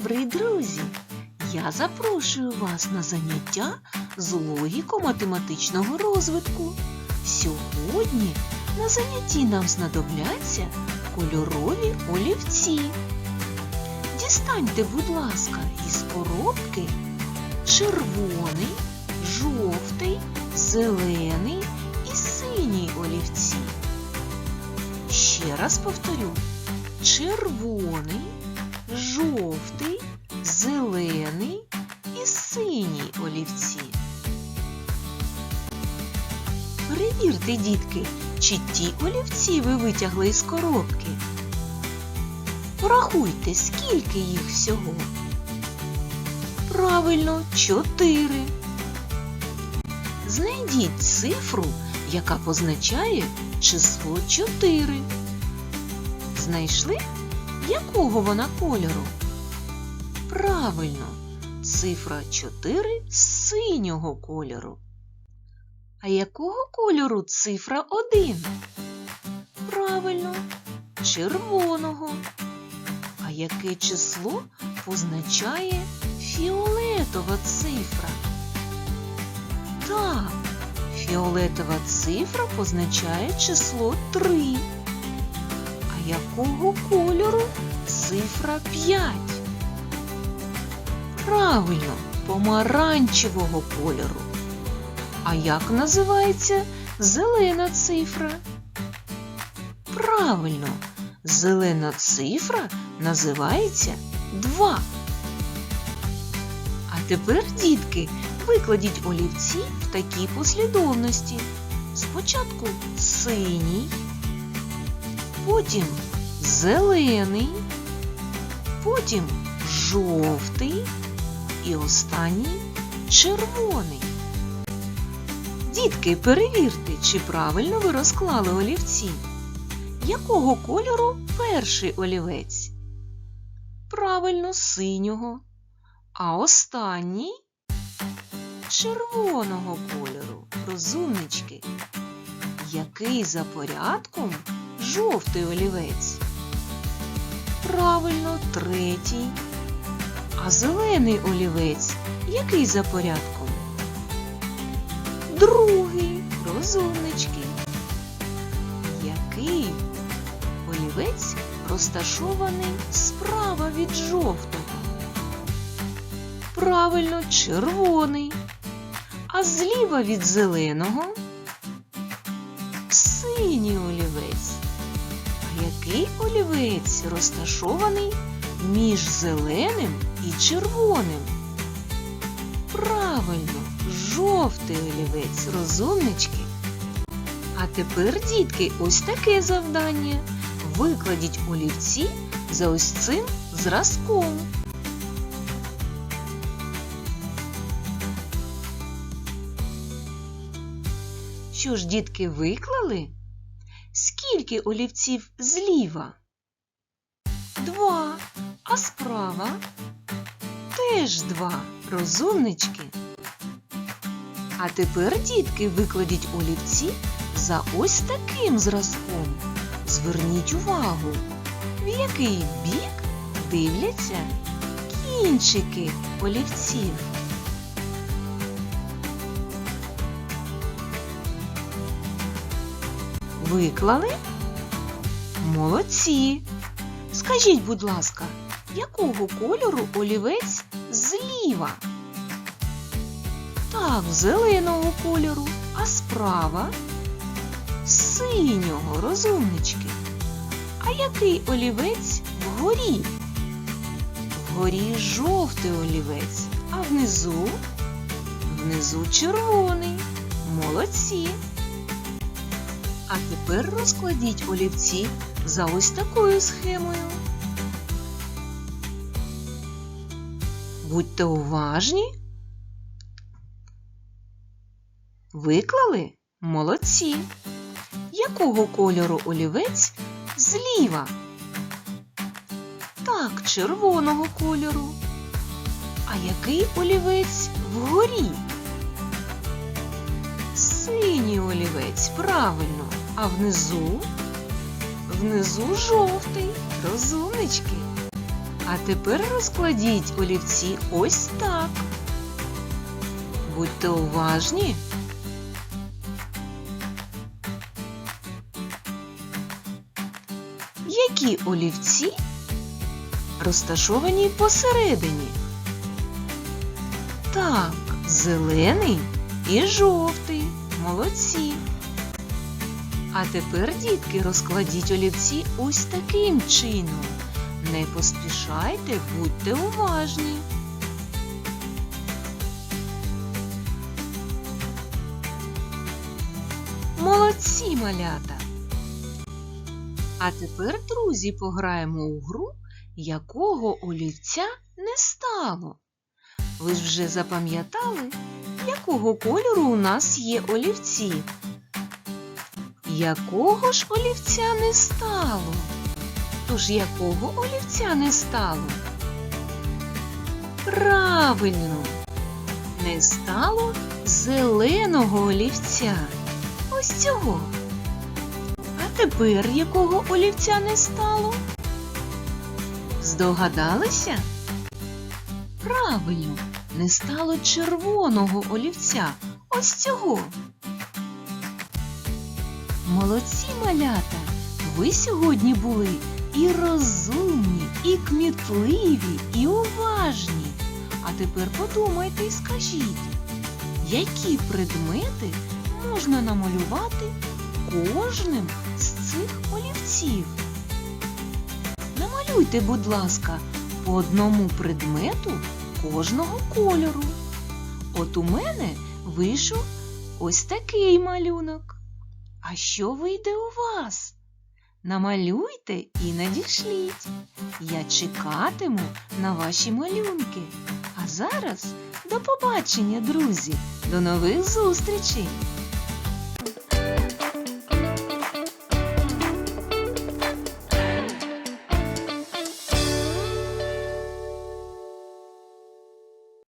добрий, друзі! Я запрошую вас на заняття з логіко-математичного розвитку. Сьогодні на занятті нам знадобляться кольорові олівці. Дістаньте, будь ласка, із коробки червоний, жовтий, зелений і синій олівці. Ще раз повторю: червоний, жовтий, зелений і синій олівці. Перевірте, дітки, чи ті олівці ви витягли із коробки. Порахуйте, скільки їх всього. Правильно, чотири. Знайдіть цифру, яка позначає число 4. Знайшли, якого вона кольору? Правильно, цифра 4 синього кольору. А якого кольору цифра 1? Правильно, червоного. А яке число позначає фіолетова цифра? Так, фіолетова цифра позначає число 3. Якого кольору цифра 5? Правильно, помаранчевого кольору. А як називається зелена цифра? Правильно, зелена цифра називається 2. А тепер, дітки, викладіть олівці в такій послідовності. Спочатку синій, потім зелений, потім жовтий і останній червоний. Дітки, перевірте, чи правильно ви розклали олівці. Якого кольору перший олівець? Правильно, синього. А останній червоного кольору. Розумнички. Який за порядком жовтий олівець? Правильно, третій. А зелений олівець який за порядком? Другий. Розумнички. Який олівець розташований справа від жовтого? Правильно, червоний. А зліва від зеленого синій олівець. Який олівець розташований між зеленим і червоним? Правильно, жовтий олівець, розумнички. А тепер, дітки, ось таке завдання. Викладіть олівці за ось цим зразком. Що ж, дітки, виклали? Скільки олівців зліва? Два. А справа? Теж два. Розумнички. А тепер, дітки, викладіть олівці за ось таким зразком. Зверніть увагу, в який бік дивляться кінчики олівців. Виклали? Молодці. Скажіть, будь ласка, якого кольору олівець зліва? Так, зеленого кольору, а справа синього, розумнички. А який олівець вгорі? Вгорі жовтий олівець, а внизу? Внизу червоний. Молодці. А тепер розкладіть олівці за ось такою схемою. Будьте уважні. Виклали? Молодці. Якого кольору олівець зліва? Так, червоного кольору. А який олівець вгорі? Синій олівець, правильно. А внизу? Внизу жовтий. Розумнички. А тепер розкладіть олівці ось так. Будьте уважні. Які олівці розташовані посередині? Так, зелений і жовтий. Молодці. А тепер, дітки, розкладіть олівці ось таким чином. Не поспішайте, будьте уважні. Молодці, малята! А тепер, друзі, пограємо у гру, якого олівця не стало. Ви ж вже запам'ятали, якого кольору у нас є олівці? Якого ж олівця не стало? Тож якого олівця не стало? Правильно, не стало зеленого олівця. Ось цього. А тепер якого олівця не стало? Здогадалися? Правильно, не стало червоного олівця. Ось цього. Молодці малята! Ви сьогодні були і розумні, і кмітливі, і уважні. А тепер подумайте і скажіть, які предмети можна намалювати кожним з цих олівців? Намалюйте, будь ласка, по одному предмету кожного кольору. От у мене вийшов ось такий малюнок. А що вийде у вас? Намалюйте і надішліть. Я чекатиму на ваші малюнки. А зараз до побачення, друзі! До нових зустрічей!